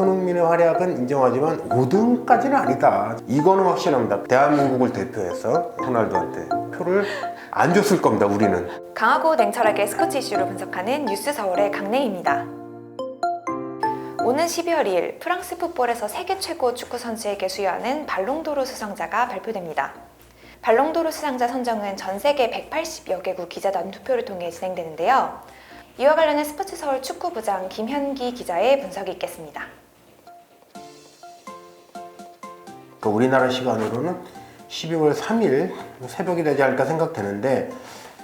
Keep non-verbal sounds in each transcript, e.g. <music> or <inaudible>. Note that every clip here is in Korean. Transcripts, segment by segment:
손흥민의 활약은 인정하지만 5등까지는 아니다. 이거는 확실합니다. 대한민국을 대표해서 호날두한테 표를 안 줬을 겁니다. 우리는. 강하고 냉철하게 스포츠 이슈를 분석하는 뉴스 서울의 강냉입니다. 오는 12월 2일 프랑스 풋볼에서 세계 최고 축구 선수에게 수여하는 발롱도르 수상자가 발표됩니다. 발롱도르 수상자 선정은 전 세계 180여 개국 기자단 투표를 통해 진행되는데요. 이와 관련해 스포츠 서울 축구 부장 김현기 기자의 분석이 있겠습니다. 그 우리나라 시간으로는 12월 3일 새벽이 되지 않을까 생각되는데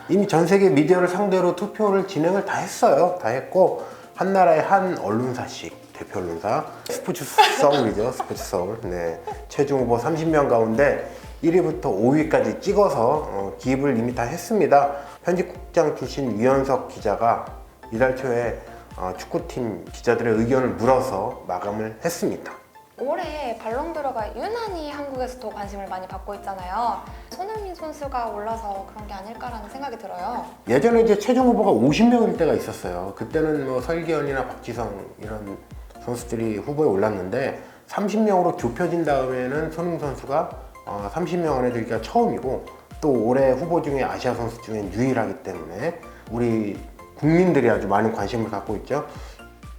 이미 전 세계 미디어를 상대로 투표를 진행을 다 했어요. 다 했고 한 나라의 한 언론사씩 대표 언론사 스포츠 서울이죠. 스포츠 서울. 네. 최종 후보 30명 가운데 1위부터 5위까지 찍어서 어, 기입을 이미 다 했습니다. 편집국장 출신 유현석 기자가 이달 초에 어, 축구팀 기자들의 의견을 물어서 마감을 했습니다. 올해 발롱도르가 유난히 한국에서 더 관심을 많이 받고 있잖아요. 손흥민 선수가 올라서 그런 게 아닐까라는 생각이 들어요. 예전에 이제 최종 후보가 50명일 때가 있었어요. 그때는 뭐 설기현이나 박지성 이런 선수들이 후보에 올랐는데 30명으로 좁혀진 다음에는 손흥민 선수가 어, 30명 안에 들기가 처음이고 또 올해 후보 중에 아시아 선수 중에 유일하기 때문에 우리 국민들이 아주 많은 관심을 갖고 있죠.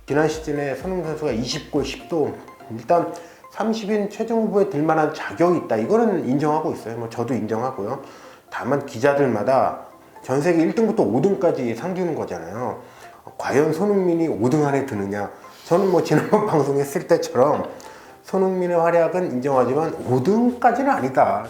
지난 시즌에 손흥민 선수가 20골 10도 일단 30인 최종 후보에 들 만한 자격이 있다. 이거는 인정하고 있어요. 뭐 저도 인정하고요. 다만 기자들마다 전 세계 1등부터 5등까지 상 주는 거잖아요. 과연 손흥민이 5등 안에 드느냐? 저는 뭐 지난번 <laughs> 방송했을 때처럼 손흥민의 활약은 인정하지만 5등까지는 아니다.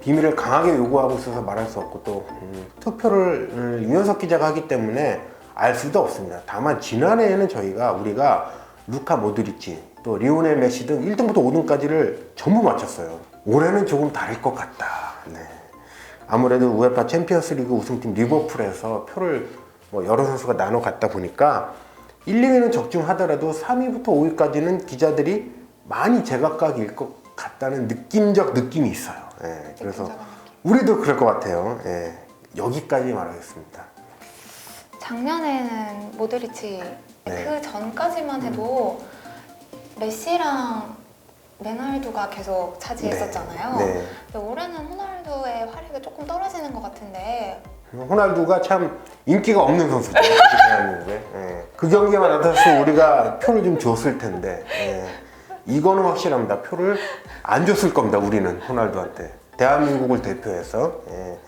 비밀을 강하게 요구하고 있어서 말할 수 없고 또 음, 투표를 음, 유현석 기자가 하기 때문에 알 수도 없습니다. 다만 지난해에는 저희가 우리가 루카 모드리치 또 리오넬 메시 등 1등부터 5등까지를 전부 맞췄어요. 올해는 조금 다를 것 같다. 네. 아무래도 우에파 챔피언스리그 우승팀 리버풀에서 표를 뭐 여러 선수가 나눠 갖다 보니까 1, 2위는 적중하더라도 3위부터 5위까지는 기자들이 많이 제각각일 것 같다는 느낌적 느낌이 있어요. 예, 그래서 우리도 그럴 것 같아요. 예, 여기까지 말하겠습니다. 작년에는 모드리치 네. 그 전까지만 해도 메시랑 레날두가 계속 차지했었잖아요. 네. 근데 올해는 호날두의 활약이 조금 떨어지는 것 같은데 호날두가 참 인기가 없는 선수죠. <laughs> 대한민국에. 예. 그 경기만 나타났으면 우리가 표를 좀 줬을 텐데. 예. 이거는 확실합니다. 표를 안 줬을 겁니다. 우리는 호날두한테. 대한민국을 대표해서. 예.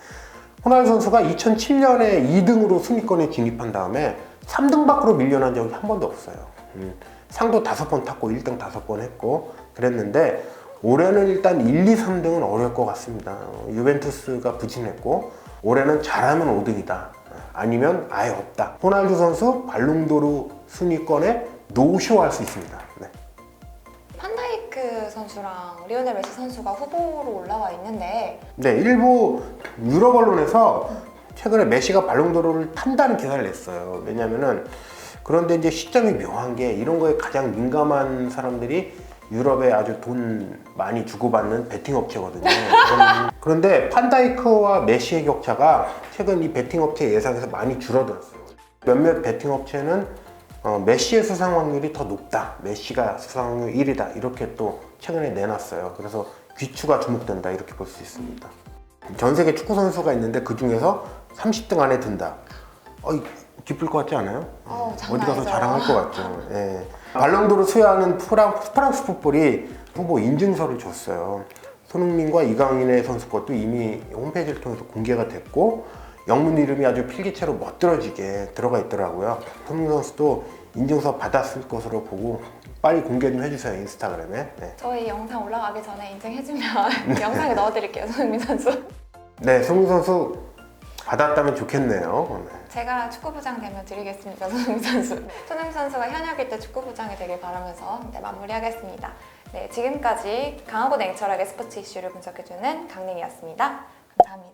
호날두 선수가 2007년에 2등으로 순위권에 진입한 다음에 3등 밖으로 밀려난 적이 한 번도 없어요. 음, 상도 다섯 번 탔고 1등 다섯 번 했고 그랬는데 올해는 일단 1, 2, 3등은 어려울 것 같습니다. 어, 유벤투스가 부진했고 올해는 잘하면 5등이다. 아니면 아예 없다. 호날두 선수 발롱도르 순위권에 노쇼할 수 있습니다. 네. 판다이크 선수랑 리오넬 메시 선수가 후보로 올라와 있는데 네, 일부 유럽 언론에서 최근에 메시가 발롱도르를 탄다는 기사를 냈어요. 왜냐면은 그런데 이제 시점이 묘한 게 이런 거에 가장 민감한 사람들이 유럽에 아주 돈 많이 주고받는 베팅 업체거든요. 그런- <laughs> 그런데 판다이크와 메시의 격차가 최근 이 베팅 업체 예상에서 많이 줄어들었어요. 몇몇 베팅 업체는 어, 메시의 수상 확률이 더 높다. 메시가 수상 확률 1위다. 이렇게 또 최근에 내놨어요. 그래서 귀추가 주목된다. 이렇게 볼 수 있습니다. 전 세계 축구 선수가 있는데 그 중에서 30등 안에 든다. 어, 기쁠 것 같지 않아요? 어디 장난 가서. 자랑할 것 같죠. <laughs> 예. 발롱도르 수여하는 프랑, 프랑스 풋볼이 후보 인증서를 줬어요. 손흥민과 이강인의 선수 것도 이미 홈페이지를 통해서 공개가 됐고 영문 이름이 아주 필기체로 멋들어지게 들어가 있더라고요. 손흥민 선수도 인증서 받았을 것으로 보고 빨리 공개 좀 해주세요 인스타그램에. 네. 저희 영상 올라가기 전에 인증해주면 <laughs> 영상에 넣어드릴게요 손흥민 선수. 네, 손흥민 선수 받았다면 좋겠네요. 네. 제가 축구부장 되면 드리겠습니다 손흥민 선수. 손흥민 선수가 현역일 때 축구부장이 되길 바라면서 네, 마무리하겠습니다. 네, 지금까지 강하고 냉철하게 스포츠 이슈를 분석해주는 강림이었습니다. 감사합니다.